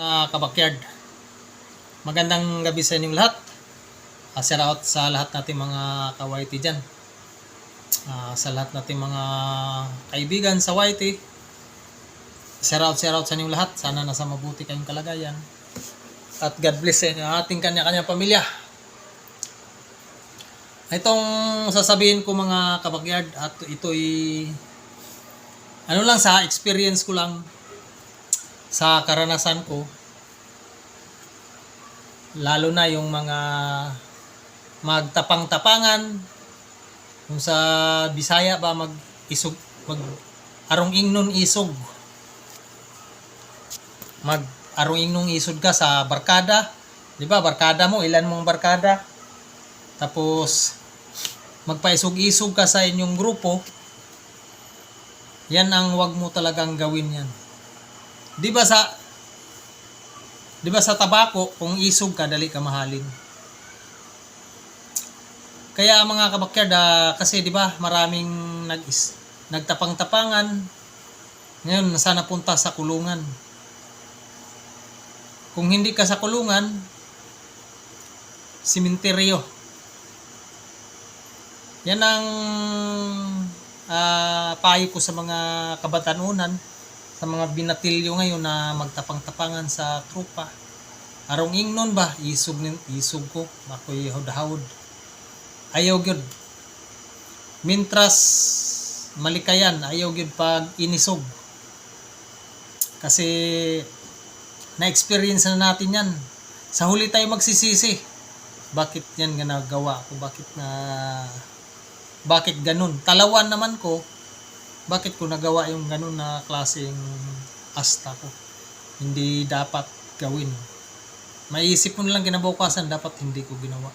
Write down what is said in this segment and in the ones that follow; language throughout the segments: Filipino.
Mga kabakyard, magandang gabi sa inyong lahat. Uh, out sa lahat nating mga ka-YT dyan. Ah, sa lahat nating mga kaibigan sa YT. Shout out, shout out sa inyong lahat. Sana nasa mabuti kayong kalagayan. At God bless sa inyo, ating kanya-kanya pamilya. Itong sasabihin ko mga kabakyard at ito'y ano lang sa experience ko lang sa karanasan ko lalo na yung mga magtapang-tapangan kung sa Bisaya ba mag isog mag arong ingnon isog. Mag arong ingnon isog ka sa barkada. Di ba? Barkada mo ilan mong barkada? Tapos magpaisog-isog ka sa inyong grupo. Yan ang wag mo talagang gawin yan. 'Di ba sa 'Di ba sa tabako kung isog ka dali ka mahalin. Kaya mga kabakyard ah, kasi 'di ba maraming nag nagtapang-tapangan ngayon nasa napunta sa kulungan. Kung hindi ka sa kulungan, simenteryo. Yan ang ah payo ko sa mga kabatanunan, sa mga binatilyo ngayon na magtapang-tapangan sa trupa. Arong ingnon ba, isog, nin- isog ko, ako'y hawd-hawd. Ayaw gyud. Mintras malikayan, ayaw gyud pag inisog. Kasi na-experience na natin yan. Sa huli tayo magsisisi. Bakit yan ginagawa ko? Bakit na bakit ganun? Talawan naman ko, bakit ko nagawa yung ganun na klaseng asta ko? Hindi dapat gawin. Maiisip mo lang kinabukasan, dapat hindi ko ginawa.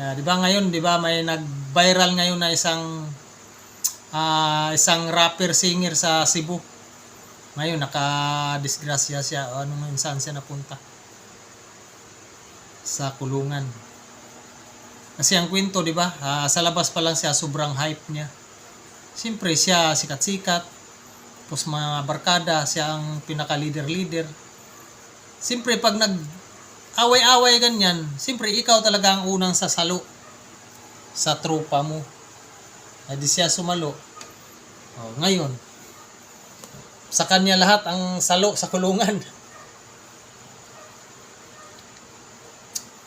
Ah, 'di ba ngayon, 'di ba may nag-viral ngayon na isang ah, isang rapper singer sa Cebu. Ngayon naka-disgrasya siya o ano man saan siya napunta. Sa kulungan. Kasi ang kwento, di ba? ah, sa labas pa lang siya, sobrang hype niya. Siyempre, siya sikat-sikat. Tapos mga barkada, siya ang pinaka-leader-leader. Siyempre, pag nag away-away ganyan, siyempre, ikaw talaga ang unang sasalo sa tropa mo. Ay di siya sumalo. Oh, ngayon, sa kanya lahat ang salo sa kulungan.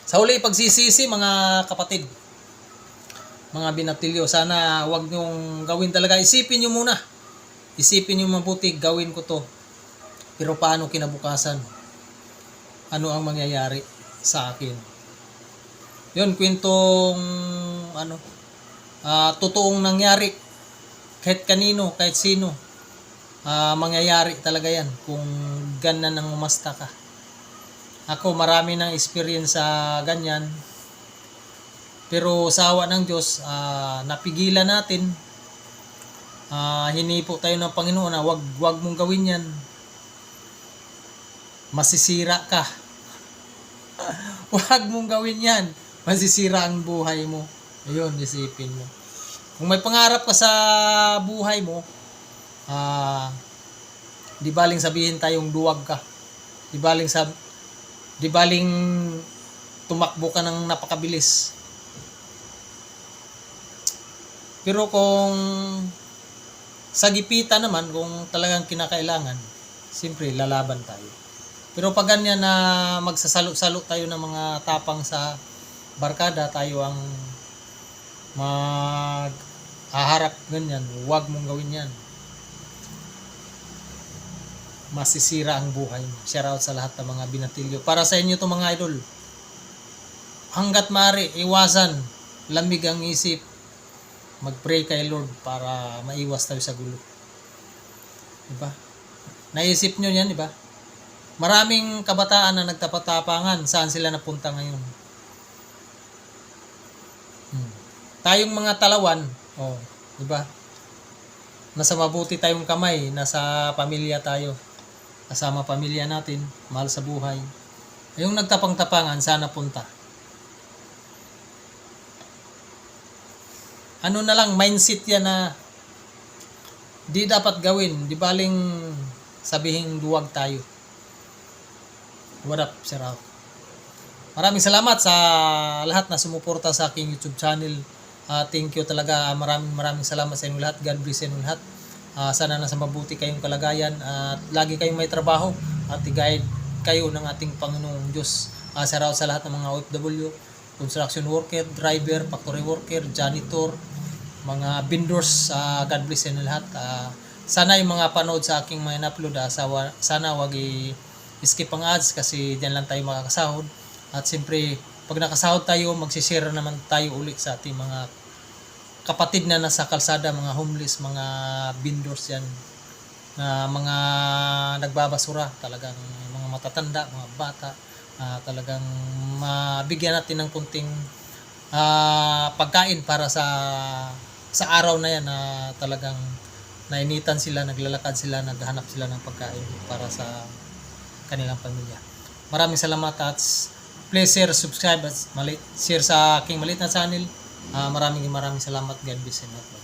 Sa huli pagsisisi mga kapatid, mga binatilyo, sana wag niyong gawin talaga. Isipin niyo muna. Isipin niyo mabuti, gawin ko to. Pero paano kinabukasan? Ano ang mangyayari sa akin? Yun, kwentong ano, ah, totoong nangyari. Kahit kanino, kahit sino. ah, mangyayari talaga yan kung ganan ang umasta ka. Ako marami ng experience sa ganyan. Pero sa ng Diyos, ah, napigilan natin. Ah, hinipo tayo ng Panginoon na wag wag mong gawin 'yan. Masisira ka. wag mong gawin 'yan. Masisira ang buhay mo. Ayun, isipin mo. Kung may pangarap ka sa buhay mo, ah, di baling sabihin tayong duwag ka. Di baling sab di baling tumakbo ka ng napakabilis. Pero kung sa gipita naman, kung talagang kinakailangan, siyempre lalaban tayo. Pero pag ganyan na magsasalo-salo tayo ng mga tapang sa barkada, tayo ang mag haharap ganyan, huwag mong gawin yan. Masisira ang buhay mo. Shout out sa lahat ng mga binatilyo. Para sa inyo to mga idol. Hanggat mari, iwasan. Lamig ang isip. Mag-pray kay Lord para maiwas tayo sa gulo. Diba? Naisip nyo yan, diba? Maraming kabataan na nagtapatapangan. Saan sila napunta ngayon? Hmm. Tayong mga talawan, oh, di ba? Nasa mabuti tayong kamay, nasa pamilya tayo. Kasama pamilya natin, mahal sa buhay. Yung nagtapang-tapangan, sana punta. Ano na lang, mindset yan na di dapat gawin. Di baling sabihin duwag tayo. What up, Sir Ralph? Maraming salamat sa lahat na sumuporta sa aking YouTube channel. Ah, thank you talaga. Maraming maraming salamat sa inyo lahat. God bless sa inyo lahat. Ah, sana nasa mabuti kayong kalagayan at lagi kayong may trabaho at i-guide kayo ng ating Panginoong Diyos. Ah, sa sa lahat ng mga OFW, construction worker, driver, factory worker, janitor, mga vendors, ah, God bless sa lahat. Ah, sana yung mga panood sa aking mga in-upload, sawa- sana wag i- skip ang ads kasi diyan lang tayo makakasahod. At siyempre, pag nakasahod tayo, magsishare naman tayo ulit sa ating mga kapatid na nasa kalsada, mga homeless, mga vendors yan, na mga nagbabasura, talagang mga matatanda, mga bata, ah, talagang mabigyan natin ng kunting ah, pagkain para sa sa araw na yan na talagang nainitan sila, naglalakad sila, naghahanap sila ng pagkain para sa kanilang pamilya. Maraming salamat at please share, subscribe at mali- share sa aking maliit na channel. Ah, maraming maraming salamat. God bless bye